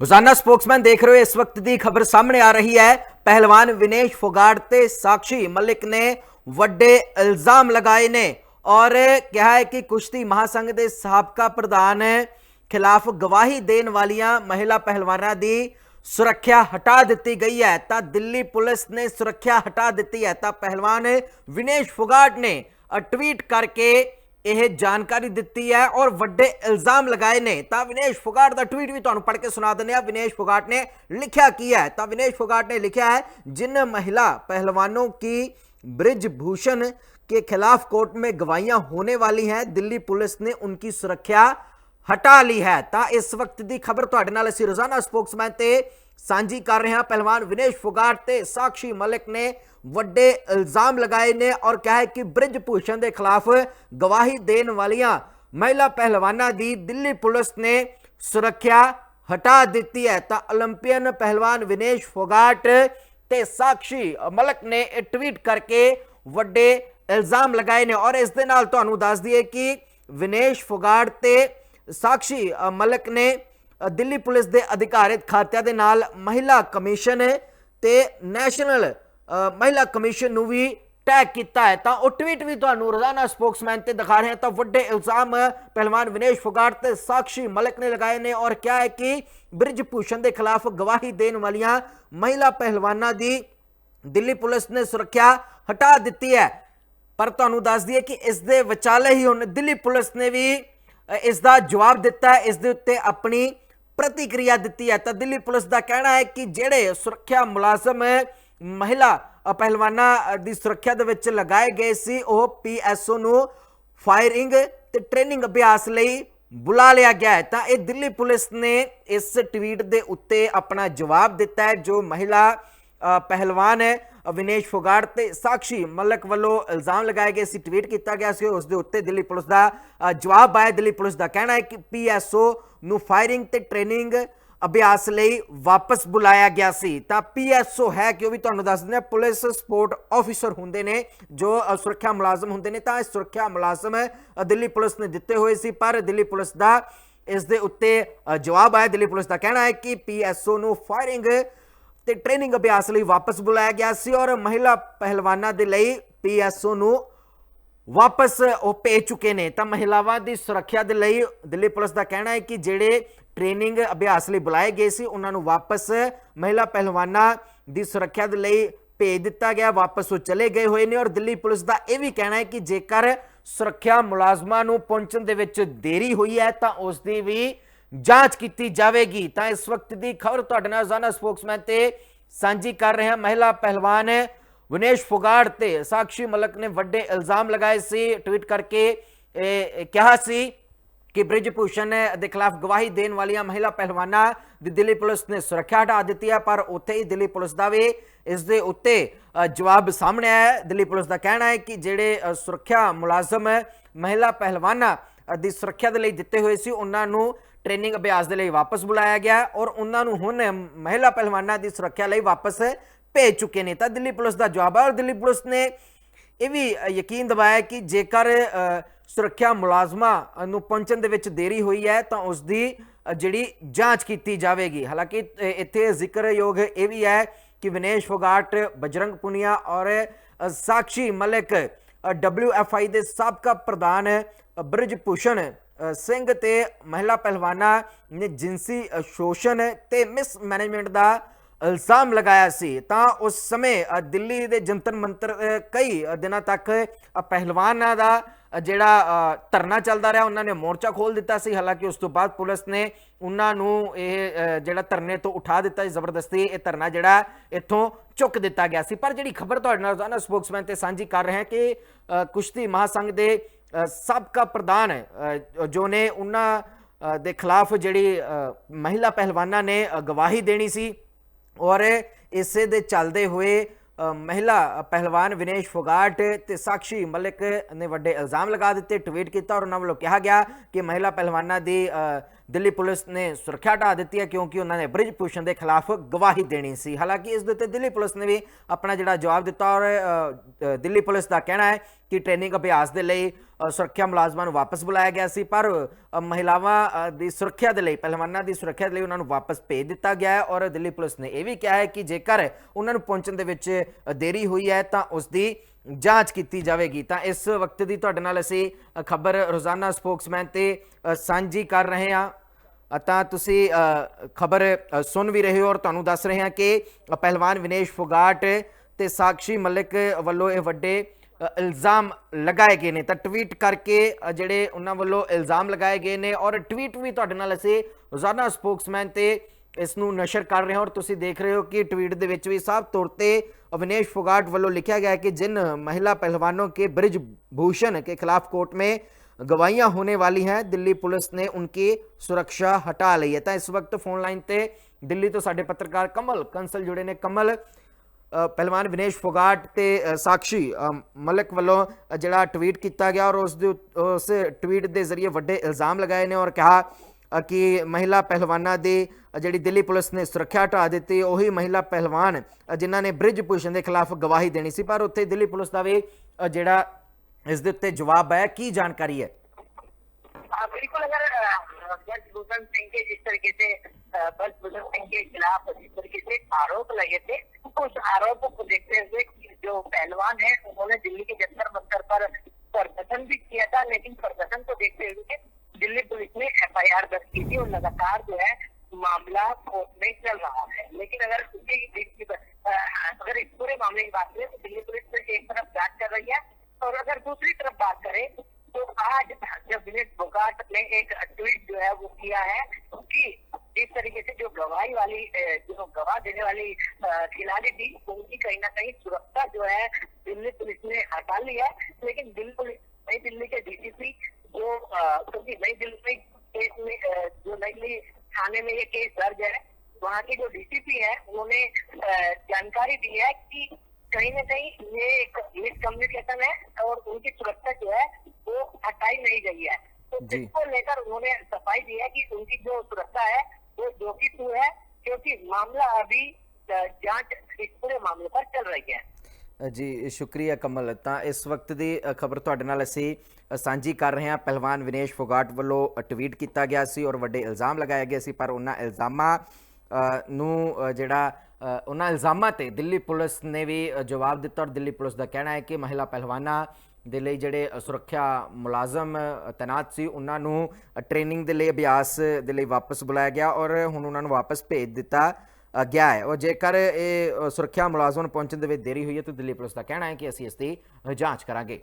ਰੋਜ਼ਾਨਾ ਸਪੋਕਸਮੈਨ ਦੇਖ ਰਹੇ ਹੋ ਇਸ ਵਕਤ ਦੀ ਖਬਰ ਸਾਹਮਣੇ ਆ ਰਹੀ ਹੈ ਪਹਿਲਵਾਨ ਵਿਨੇਸ਼ ਫੋਗਾਟ ਤੇ ਸਾਕਸ਼ੀ ਮਲਿਕ ਨੇ ਵੱਡੇ ਇਲਜ਼ਾਮ ਲਗਾਏ ਨੇ ਔਰ ਕਿਹਾ ਹੈ ਕਿ ਕੁਸ਼ਤੀ ਮਹਾਸੰਘ ਦੇ ਸਾਬਕਾ ਪ੍ਰਧਾਨ ਖਿਲਾਫ ਗਵਾਹੀ ਦੇਣ ਵਾਲੀਆਂ ਮਹਿਲਾ ਪਹਿਲਵਾਨਾਂ ਦੀ ਸੁਰੱਖਿਆ ਹਟਾ ਦਿੱਤੀ ਗਈ ਹੈ ਤਾਂ ਦਿੱਲੀ ਪੁਲਿਸ ਨੇ ਸੁਰੱਖਿਆ ਹਟਾ ਦਿੱਤੀ ਹੈ ਤਾਂ ਪਹਿਲਵਾਨ ਵਿਨੇਸ਼ ਫੋਗਾਟ ਨੇ ਅ, ਟਵੀਟ ਕਰਕੇ ਇਹ ਜਾਣਕਾਰੀ ਦਿੱਤੀ ਹੈ ਔਰ ਵੱਡੇ ਇਲਜ਼ਾਮ ਲਗਾਏ ਨੇ ਤਾਂ ਵਿਨੇਸ਼ ਫੋਗਾਟ ਦਾ ਟਵੀਟ ਵੀ ਤੁਹਾਨੂੰ ਪੜ੍ਹ ਕੇ ਸੁਣਾ ਦਿੰਦੇ ਆ ਵਿਨੇਸ਼ ਫੋਗਾਟ ਨੇ ਲਿਖਿਆ ਕੀ ਹੈ ਤਾਂ ਵਿਨੇਸ਼ फोगाट ने लिखा है जिन महिला पहलवानों की ब्रिजभूषण के खिलाफ कोर्ट में गवाहियां होने वाली हैं दिल्ली पुलिस ने उनकी सुरक्षा ਹਟਾ ਲਈ ਹੈ ਤਾਂ ਇਸ ਵਕਤ ਦੀ ਖਬਰ ਤੁਹਾਡੇ ਨਾਲ ਅਸੀਂ ਰੋਜ਼ਾਨਾ ਸਪੋਕਸਮੈਨ ਤੇ ਸਾਂਝੀ ਕਰ ਰਹੇ ਹਾਂ ਪਹਿਲਵਾਨ ਵਿਨੇਸ਼ ਫੁਗਾਟ ਤੇ ਸਾਖੀ ਮਲਿਕ ਨੇ ਵੱਡੇ ਇਲਜ਼ਾਮ ਲਗਾਏ ਨੇ ਔਰ ਕਿਹਾ ਹੈ ਕਿ ਬ੍ਰਿਜ ਭੂਸ਼ਣ ਦੇ ਖਿਲਾਫ ਗਵਾਹੀ ਦੇਣ ਵਾਲੀਆਂ ਮਹਿਲਾ ਪਹਿਲਵਾਨਾਂ ਦੀ ਦਿੱਲੀ ਪੁਲਿਸ ਨੇ ਸੁਰੱਖਿਆ ਹਟਾ ਦਿੱਤੀ ਹੈ। ਤਾਂ 올림픽ਨ ਪਹਿਲਵਾਨ ਵਿਨੇਸ਼ ਫੋਗਾਟ ਤੇ ਸਾਖੀ ਮਲਕ ਨੇ ਟਵੀਟ ਕਰਕੇ ਵੱਡੇ ਇਲਜ਼ਾਮ ਲਗਾਏ ਨੇ ਔਰ ਇਸ ਦੇ ਨਾਲ ਤੁਹਾਨੂੰ ਦੱਸ ਦਈਏ ਕਿ ਵਿਨੇਸ਼ ਫੋਗਾਟ ਤੇ ਸਾਖੀ ਮਲਕ ਨੇ ਦਿੱਲੀ ਪੁਲਿਸ ਦੇ ਅਧਿਕਾਰਿਤ ਖਾਤਿਆਂ ਦੇ ਨਾਲ ਮਹਿਲਾ ਕਮਿਸ਼ਨ ਤੇ ਨੈਸ਼ਨਲ ਮਹਿਲਾ ਕਮਿਸ਼ਨ ਨੂੰ ਵੀ ਟੈਗ ਕੀਤਾ ਹੈ। ਤਾਂ ਉਹ ਟਵੀਟ ਵੀ ਤੁਹਾਨੂੰ ਰੋਜ਼ਾਨਾ ਸਪੋਕਸਮੈਨ ਤੇ ਦਿਖਾ ਰਹੇ ਤਾਂ ਵੱਡੇ ਇਲਜ਼ਾਮ, ਪਹਿਲਵਾਨ ਵਿਨੇਸ਼ ਫੁਗਾਟ ਤੇ ਸਾਕਸ਼ੀ ਮਲਕ ਨੇ ਲਗਾਏ ਨੇ ਔਰ ਕਿਹਾ ਹੈ ਕਿ ਬ੍ਰਿਜ ਭੂਸ਼ਣ ਦੇ ਖਿਲਾਫ ਗਵਾਹੀ ਦੇਣ ਵਾਲੀਆਂ ਮਹਿਲਾ ਪਹਿਲਵਾਨਾਂ ਦੀ ਦਿੱਲੀ ਪੁਲਿਸ ਨੇ ਸੁਰੱਖਿਆ ਹਟਾ ਦਿੱਤੀ ਹੈ। ਪਰ ਤੁਹਾਨੂੰ ਦੱਸ ਦਈਏ ਕਿ ਇਸ ਦੇ ਵਿਚਾਲੇ ਹੀ ਹੁਣ ਦਿੱਲੀ ਪੁਲਿਸ ਨੇ ਵੀ ਇਸ ਦਾ ਜਵਾਬ ਦਿੱਤਾ ਹੈ। ਇਸ ਦੇ ਉੱਤੇ ਆਪਣੀ ਪ੍ਰਤੀਕਿਰਿਆ ਦਿੱਤੀ ਹੈ ਤਾਂ ਦਿੱਲੀ ਪੁਲਿਸ ਦਾ ਕਹਿਣਾ ਹੈ ਕਿ ਜਿਹੜੇ ਸੁਰੱਖਿਆ ਮੁਲਾਜ਼ਮ ਮਹਿਲਾ ਪਹਿਲਵਾਨਾਂ ਦੀ ਸੁਰੱਖਿਆ ਦੇ ਵਿੱਚ ਲਗਾਏ ਗਏ ਸੀ ਉਹ ਪੀਐਸਓ ਨੂੰ ਫਾਇਰਿੰਗ ਤੇ ਟ੍ਰੇਨਿੰਗ ਅਭਿਆਸ ਲਈ ਬੁਲਾ ਲਿਆ ਗਿਆ ਹੈ ਤਾਂ ਇਹ ਦਿੱਲੀ ਪੁਲਿਸ ਨੇ ਇਸ ਟਵੀਟ ਦੇ ਉੱਤੇ ਆਪਣਾ ਜਵਾਬ ਦਿੱਤਾ ਹੈ ਜੋ ਮਹਿਲਾ ਪਹਿਲਵਾਨ ਹੈ ਅ, ਵਿਨੇਸ਼ ਫੋਗਾਟ ਤੇ ਸਾਕਸ਼ੀ ਮਲਕ ਵੱਲੋਂ ਇਲਜ਼ਾਮ ਲਗਾਏ ਗਏ ਸੀ ਟਵੀਟ ਕੀਤਾ ਗਿਆ ਸੀ ਉਸ ਦੇ ਉੱਤੇ ਦਿੱਲੀ ਪੁਲਿਸ ਦਾ ਜਵਾਬ ਆਇਆ ਦਿੱਲੀ ਪੁਲਿਸ ਦਾ ਕਹਿਣਾ ਹੈ ਕਿ ਪੀਐਸਓ ਨੂੰ ਫਾਇਰਿੰਗ ਤੇ ਟ੍ਰੇਨਿੰਗ ਅਭਿਆਸ ਲਈ ਵਾਪਸ ਬੁਲਾਇਆ ਗਿਆ ਸੀ। ਤਾਂ ਪੀਐਸਓ ਹੈ ਕਿ ਉਹ ਵੀ ਤੁਹਾਨੂੰ ਦੱਸ ਦਿੰਦੇ ਪੁਲਿਸ ਸਪੋਰਟ ਆਫੀਸਰ ਹੁੰਦੇ ਨੇ, ਜੋ ਸੁਰੱਖਿਆ ਮੁਲਾਜ਼ਮ ਹੁੰਦੇ ਨੇ। ਤਾਂ ਇਹ ਸੁਰੱਖਿਆ ਮੁਲਾਜ਼ਮ ਦਿੱਲੀ ਪੁਲਿਸ ਨੇ ਦਿੱਤੇ ਹੋਏ ਸੀ, ਪਰ ਦਿੱਲੀ ਪੁਲਿਸ ਦਾ ਇਸ ਦੇ ਉੱਤੇ ਜਵਾਬ ਆਇਆ। ਦਿੱਲੀ ਪੁਲਿਸ ਦਾ ਕਹਿਣਾ ਹੈ ਕਿ ਪੀਐਸਓ ਨੂੰ ਫਾਇਰਿੰਗ ਤੇ ਟ੍ਰੇਨਿੰਗ ਅਭਿਆਸ ਲਈ ਵਾਪਸ ਬੁਲਾਇਆ ਗਿਆ ਸੀ ਔਰ ਮਹਿਲਾ ਪਹਿਲਵਾਨਾਂ ਦੇ ਲਈ ਪੀਐਸਓ ਨੂੰ ਵਾਪਸ ਉਹ ਭੇਜ ਚੁੱਕੇ ਨੇ। ਤਾਂ ਮਹਿਲਾਵਾਂ ਦੀ ਸੁਰੱਖਿਆ ਦੇ ਲਈ ਦਿੱਲੀ ਪੁਲਿਸ ਦਾ ਕਹਿਣਾ ਹੈ ਕਿ ਜਿਹੜੇ ਟ੍ਰੇਨਿੰਗ ਅਭਿਆਸ ਲਈ ਬੁਲਾਏ ਗਏ ਸੀ, ਉਹਨਾਂ ਨੂੰ ਵਾਪਸ ਮਹਿਲਾ ਪਹਿਲਵਾਨਾਂ ਦੀ ਸੁਰੱਖਿਆ ਦੇ ਲਈ ਭੇਜ ਦਿੱਤਾ ਗਿਆ। ਵਾਪਸ ਉਹ ਚਲੇ ਗਏ ਹੋਏ ਨੇ ਔਰ ਦਿੱਲੀ ਪੁਲਿਸ ਦਾ ਇਹ ਵੀ ਕਹਿਣਾ ਹੈ ਕਿ ਜੇਕਰ ਸੁਰੱਖਿਆ ਮੁਲਾਜ਼ਮਾਂ ਨੂੰ ਪਹੁੰਚਣ ਦੇ ਵਿੱਚ ਦੇਰੀ ਹੋਈ ਹੈ, ਤਾਂ ਉਸ ਦੀ ਵੀ ਜਾਂਚ ਕੀਤੀ ਜਾਵੇਗੀ। ਤਾਂ ਇਸ ਵਕਤ ਦੀ ਖਬਰ ਤੁਹਾਡੇ ਨਾਲ ਰੋਜ਼ਾਨਾ ਸਪੋਕਸਮੈਨ ਤੇ ਸਾਂਝੀ ਕਰ ਰਹੇ ਹਾਂ ਮਹਿਲਾ ਪਹਿਲਵਾਨ ਵਿਨੇਸ਼ ਫੁਗਾੜ ਤੇ ਸਾਕਸ਼ੀ ਮਲਕ ਨੇ ਵੱਡੇ ਇਲਜ਼ਾਮ ਲਗਾਏ ਸੀ ਟਵੀਟ ਕਰਕੇ, ਇਹ ਕਿਹਾ ਸੀ ਕਿ ਬ੍ਰਿਜ ਭੂਸ਼ਣ ਦੇ ਖਿਲਾਫ ਗਵਾਹੀ ਦੇਣ ਵਾਲੀਆਂ ਮਹਿਲਾ ਪਹਿਲਵਾਨਾਂ ਦੀ ਦਿੱਲੀ ਪੁਲਿਸ ਨੇ ਸੁਰੱਖਿਆ ਹਟਾ ਦਿੱਤੀ ਹੈ ਪਰ ਉੱਥੇ ਹੀ ਦਿੱਲੀ ਪੁਲਿਸ ਦਾ ਵੀ ਇਸ ਦੇ ਉੱਤੇ ਜਵਾਬ ਸਾਹਮਣੇ ਆਇਆ ਹੈ। ਦਿੱਲੀ ਪੁਲਿਸ ਦਾ ਕਹਿਣਾ ਹੈ ਕਿ ਜਿਹੜੇ ਸੁਰੱਖਿਆ ਮੁਲਾਜ਼ਮ ਮਹਿਲਾ ਪਹਿਲਵਾਨਾਂ ਦੀ ਸੁਰੱਖਿਆ ਦੇ ਲਈ ਦਿੱਤੇ ਹੋਏ ਸੀ, ਉਹਨਾਂ ਨੂੰ ਟ੍ਰੇਨਿੰਗ ਅਭਿਆਸ ਦੇ ਲਈ ਵਾਪਸ ਬੁਲਾਇਆ ਗਿਆ ਔਰ ਉਹਨਾਂ ਨੂੰ ਹੁਣ ਮਹਿਲਾ ਪਹਿਲਵਾਨਾਂ ਦੀ ਸੁਰੱਖਿਆ ਲਈ ਵਾਪਸ ਭੇਜ ਚੁੱਕੇ ਨੇ ਤਾਂ ਦਿੱਲੀ ਪੁਲਿਸ ਦਾ ਜਵਾਬ ਹੈ ਔਰ ਦਿੱਲੀ ਪੁਲਿਸ ਨੇ ਇਹ ਵੀ ਯਕੀਨ ਦਿਵਾਇਆ ਕਿ ਜੇਕਰ ਸੁਰੱਖਿਆ ਮੁਲਾਜ਼ਮਾਂ ਨੂੰ ਪਹੁੰਚਣ ਦੇ ਵਿੱਚ ਦੇਰੀ ਹੋਈ ਹੈ ਤਾਂ ਉਸ ਦੀ ਜਿਹੜੀ ਜਾਂਚ ਕੀਤੀ ਜਾਵੇਗੀ। ਹਾਲਾਂਕਿ ਇੱਥੇ ਜ਼ਿਕਰਯੋਗ ਇਹ ਵੀ ਹੈ ਕਿ ਵਿਨੇਸ਼ ਫੋਗਾਟ ਬਜਰੰਗ ਪੁਨੀਆ ਔਰ ਅ, ਸਾਕਸ਼ੀ ਮਲਿਕ ਡਬਲਯੂਐਫਆਈ ਦੇ ਸਾਬਕਾ ਪ੍ਰਧਾਨ ਅ, ਬ੍ਰਿਜ ਭੂਸ਼ਣ ਸਿੰਘ ਤੇ ਮਹਿਲਾ ਪਹਿਲਵਾਨਾਂ ਨੇ ਜਿੰਸੀ ਸ਼ੋਸ਼ਣ ਤੇ ਮਿਸ ਮੈਨੇਜਮੈਂਟ ਦਾ ਇਲਜ਼ਾਮ ਲਗਾਇਆ ਸੀ ਤਾਂ ਉਸ ਸਮੇਂ ਦਿੱਲੀ ਦੇ ਜੰਤਰ ਮੰਤਰ ਕਈ ਦਿਨਾਂ ਤੱਕ ਪਹਿਲਵਾਨਾਂ ਦਾ ਜਿਹੜਾ ਧਰਨਾ ਚੱਲਦਾ ਰਿਹਾ ਉਹਨਾਂ ਨੇ ਮੋਰਚਾ ਖੋਲ ਦਿੱਤਾ ਸੀ। ਹਾਲਾਂਕਿ ਉਸ ਤੋਂ ਬਾਅਦ ਪੁਲਿਸ ਨੇ ਉਹਨਾਂ ਨੂੰ ਇਹ ਜਿਹੜਾ ਧਰਨੇ ਤੋਂ ਉਠਾ ਦਿੱਤਾ ਸੀ ਜ਼ਬਰਦਸਤੀ ਇਹ ਧਰਨਾ ਜਿਹੜਾ ਇੱਥੋਂ ਚੁੱਕ ਦਿੱਤਾ ਗਿਆ ਸੀ। ਪਰ ਜਿਹੜੀ ਖਬਰ ਤੁਹਾਡੇ ਨਾਲ ਰੋਜ਼ਾਨਾ ਸਪੋਕਸਮੈਨ ਤੇ ਸਾਂਝੀ ਕਰ ਰਹੇ ਹਾਂ ਕਿ ਅ, ਕੁਸ਼ਤੀ ਮਹਾਸੰਘ ਦੇ ਸਾਬਕਾ ਪ੍ਰਧਾਨ ਜੋ ਨੇ ਉਹਨਾਂ ਦੇ ਖਿਲਾਫ ਜਿਹੜੀ ਮਹਿਲਾ ਪਹਿਲਵਾਨਾਂ ਨੇ ਗਵਾਹੀ ਦੇਣੀ ਸੀ ਔਰ ਇਸੇ ਦੇ ਚੱਲਦੇ ਹੋਏ ਮਹਿਲਾ ਪਹਿਲਵਾਨ ਵਿਨੇਸ਼ ਫੋਗਾਟ ਤੇ ਸਾਕਸ਼ੀ ਮਲਿਕ ਨੇ ਵੱਡੇ ਇਲਜ਼ਾਮ ਲਗਾ ਦਿੱਤੇ, ਟਵੀਟ ਕੀਤਾ ਔਰ ਉਹਨਾਂ ਵੱਲੋਂ ਕਿਹਾ ਗਿਆ ਕਿ ਮਹਿਲਾ ਪਹਿਲਵਾਨਾਂ ਦੀ ਦਿੱਲੀ ਪੁਲਿਸ ਨੇ ਸੁਰੱਖਿਆ ਹਟਾ ਦਿੱਤੀ ਹੈ ਕਿਉਂਕਿ ਉਹਨਾਂ ਨੇ ਬ੍ਰਿਜ ਭੂਸ਼ਣ ਦੇ ਖਿਲਾਫ ਗਵਾਹੀ ਦੇਣੀ ਸੀ। ਹਾਲਾਂਕਿ ਇਸ ਦੇ ਉੱਤੇ ਦਿੱਲੀ ਪੁਲਿਸ ਨੇ ਵੀ ਆਪਣਾ ਜਿਹੜਾ ਜਵਾਬ ਦਿੱਤਾ ਔਰ ਦਿੱਲੀ ਪੁਲਿਸ ਦਾ ਕਹਿਣਾ ਹੈ ਕਿ ਟ੍ਰੇਨਿੰਗ ਅਭਿਆਸ ਦੇ ਲਈ ਸੁਰੱਖਿਆ ਮੁਲਾਜ਼ਮਾਂ ਨੂੰ ਵਾਪਸ ਬੁਲਾਇਆ ਗਿਆ ਸੀ, ਪਰ ਮਹਿਲਾਵਾਂ ਦੀ ਸੁਰੱਖਿਆ ਦੇ ਲਈ, ਪਹਿਲਵਾਨਾਂ ਦੀ ਸੁਰੱਖਿਆ ਦੇ ਲਈ ਉਹਨਾਂ ਨੂੰ ਵਾਪਸ ਭੇਜ ਦਿੱਤਾ ਗਿਆ ਹੈ ਔਰ ਦਿੱਲੀ ਪੁਲਿਸ ਨੇ ਇਹ ਵੀ ਕਿਹਾ ਹੈ ਕਿ ਜੇਕਰ ਉਹਨਾਂ ਨੂੰ ਪਹੁੰਚਣ ਦੇ ਵਿੱਚ ਦੇਰੀ ਹੋਈ ਹੈ ਤਾਂ ਉਸ ਦੀ ਜਾਂਚ ਕੀਤੀ ਜਾਵੇਗੀ। ਤਾਂ ਇਸ ਵਕਤ ਦੀ ਤੁਹਾਡੇ ਨਾਲ ਅਸੀਂ ਖਬਰ ਰੋਜ਼ਾਨਾ ਸਪੋਕਸਮੈਨ ਤੇ ਸਾਂਝੀ ਕਰ ਰਹੇ ਹਾਂ। ਤਾਂ ਤੁਸੀਂ ਖਬਰ ਸੁਣ ਵੀ ਰਹੇ ਹੋ ਔਰ ਤੁਹਾਨੂੰ ਦੱਸ ਰਹੇ ਹਾਂ ਕਿ ਪਹਿਲਵਾਨ ਵਿਨੇਸ਼ ਫੋਗਾਟ ਤੇ ਸਾਕਸ਼ੀ ਮਲਿਕ ਵੱਲੋਂ ਇਹ ਵੱਡੇ ਇਲਜ਼ਾਮ ਲਗਾਏ ਗਏ ਨੇ। ਤਾਂ ਟਵੀਟ ਕਰਕੇ ਜਿਹੜੇ ਉਹਨਾਂ ਵੱਲੋਂ ਇਲਜ਼ਾਮ ਲਗਾਏ ਗਏ ਨੇ ਔਰ ਟਵੀਟ ਵੀ ਤੁਹਾਡੇ ਨਾਲ ਅਸੀਂ ਰੋਜ਼ਾਨਾ ਸਪੋਕਸਮੈਨ ਤੇ ਇਸ ਨੂੰ ਨਸ਼ਰ ਕਰ ਰਹੇ ਹਾਂ ਔਰ ਤੁਸੀਂ ਦੇਖ ਰਹੇ ਹੋ ਕਿ ਟਵੀਟ ਦੇ ਵਿੱਚ ਵੀ ਸਾਫ਼ ਤੌਰ ਤੇ अविनेश फोगाट ਵੱਲੋਂ लिखा गया है कि जिन महिला पहलवानों के ब्रिज भूषण के खिलाफ कोर्ट में गवाहियां होने वाली हैं दिल्ली पुलिस ने उनकी सुरक्षा हटा ली है ਤਾਂ ਇਸ ਵਕਤ ਫੋਨ ਲਾਈਨ ਤੇ ਦਿੱਲੀ ਤੋਂ ਸਾਡੇ ਪੱਤਰਕਾਰ ਕਮਲ ਕੰਸਲ ਜੁੜੇ ਨੇ ਕਮਲ ਅ, ਪਹਿਲਵਾਨ ਵਿਨੇਸ਼ ਫੋਗਾਟ ਤੇ ਅ, ਸਾਕਸ਼ੀ ਅ, ਮਲਿਕ ਵੱਲੋਂ ਅ, ਜਿਹੜਾ ਟਵੀਟ ਕੀਤਾ ਗਿਆ ਔਰ ਉਸ ਦੇ ਉੱਤ- ਉਸ ਟਵੀਟ ਦੇ ਜ਼ਰੀਏ ਵੱਡੇ ਇਲਜ਼ਾਮ ਲਗਾਏ ਨੇ ਔਰ ਕਿਹਾ ਅ, ਕਿ ਮਹਿਲਾ ਪਹਿਲਵਾਨਾਂ ਦੀ ਅ, ਜਿਹੜੀ ਦਿੱਲੀ ਪੁਲਿਸ ਨੇ ਸੁਰੱਖਿਆ ਹਟਾ ਦਿੱਤੀ ਉਹੀ ਮਹਿਲਾ ਪਹਿਲਵਾਨ ਅ, ਜਿਨ੍ਹਾਂ ਨੇ ਬ੍ਰਿਜ ਭੂਸ਼ਣ ਦੇ ਖਿਲਾਫ ਗਵਾਹੀ ਦੇਣੀ ਸੀ ਪਰ ਉੱਥੇ ਦਿੱਲੀ ਪੁਲਿਸ ਦਾ ਵੀ ਅ, ਜਿਹੜਾ ਇਸ ਦੇ ਉੱਤੇ ਜਵਾਬ ਹੈ ਕੀ ਜਾਣਕਾਰੀ ਹੈ हाँ, बिल्कुल अगर अ, बस भूषण सिंह के जिस तरीके से अ, बस भूषण सिंह के खिलाफ जिस तरीके से आरोप लगे थे उस आरोपों को देखते हुए जो पहलवान है उन्होंने दिल्ली के जंतर मंतर पर प्रदर्शन भी किया था लेकिन प्रदर्शन को देखते हुए दिल्ली एफआईआर दर्ज की थी और लगातार जो है मामला कोर्ट में चल रहा है। लेकिन अगर उसी की- अगर इस पूरे मामले की बात करें तो दिल्ली पुलिस एक तरफ़ जाँच कर रही है और अगर दूसरी तरफ़ बात करें तो आज जब विनेश फोगाट ने एक ट्वीट जो है वो किया है कि जिस तरीके से जो गवाही वाली जो गवाह देने वाली खिलाड़ी थी, उनकी कहीं ना कहीं सुरक्षा जो है दिल्ली पुलिस ने हटा ली है। लेकिन दिल्ली पुलिस नई दिल्ली के डीसीपी जो क्योंकि नई दिल्ली में केस में जो नई थाने में ये केस दर्ज है वहाँ के जो डीसीपी है उन्होंने जानकारी दी है कि कहीं ना कहीं ये एक मिसकम्युनिकेशन है और उनकी सुरक्षा जो है वो हटाई नहीं गई है तो। इसको लेकर उन्होंने सफ़ाई दी है कि उनकी जो सुरक्षा है वो जोखिम है क्योंकि मामला अभी जाँच इस पूरे मामले पर चल रही है ਜੀ ਸ਼ੁਕਰੀਆ ਕਮਲ। ਤਾਂ ਇਸ ਵਕਤ ਦੀ ਖਬਰ ਤੁਹਾਡੇ ਨਾਲ ਅਸੀਂ ਸਾਂਝੀ ਕਰ ਰਹੇ ਹਾਂ। ਪਹਿਲਵਾਨ ਵਿਨੇਸ਼ ਫੋਗਾਟ ਵੱਲੋਂ ਟਵੀਟ ਕੀਤਾ ਗਿਆ ਸੀ ਔਰ ਵੱਡੇ ਇਲਜ਼ਾਮ ਲਗਾਏ ਗਏ ਸੀ ਪਰ ਉਹਨਾਂ ਇਲਜ਼ਾਮਾਂ ਨੂੰ ਜਿਹੜਾ ਉਹਨਾਂ ਇਲਜ਼ਾਮਾਂ ਤੇ ਦਿੱਲੀ ਪੁਲਿਸ ਨੇ ਵੀ ਜਵਾਬ ਦਿੱਤਾ। ਔਰ ਦਿੱਲੀ ਪੁਲਿਸ ਦਾ ਕਹਿਣਾ ਹੈ ਕਿ ਮਹਿਲਾ ਪਹਿਲਵਾਨਾਂ ਦੇ ਲਈ ਜਿਹੜੇ ਸੁਰੱਖਿਆ ਮੁਲਾਜ਼ਮ ਅ, ਤੈਨਾਤ ਸੀ ਉਹਨਾਂ ਨੂੰ ਟ੍ਰੇਨਿੰਗ ਦੇ ਲਈ ਅਭਿਆਸ ਦੇ ਲਈ ਵਾਪਸ ਬੁਲਾਇਆ ਗਿਆ ਔਰ ਹੁਣ ਉਹਨਾਂ ਨੂੰ ਵਾਪਸ ਭੇਜ ਦਿੱਤਾ ਗਿਆ ਹੈ। ਔਰ ਜੇਕਰ ਇਹ ਸੁਰੱਖਿਆ ਮੁਲਾਜ਼ਮਾਂ ਨੂੰ ਪਹੁੰਚਣ ਦੇ ਵਿੱਚ ਦੇਰੀ ਹੋਈ ਹੈ ਤਾਂ ਦਿੱਲੀ ਪੁਲਿਸ ਦਾ ਕਹਿਣਾ ਹੈ ਕਿ ਅਸੀਂ ਇਸ ਦੀ ਜਾਂਚ ਕਰਾਂਗੇ।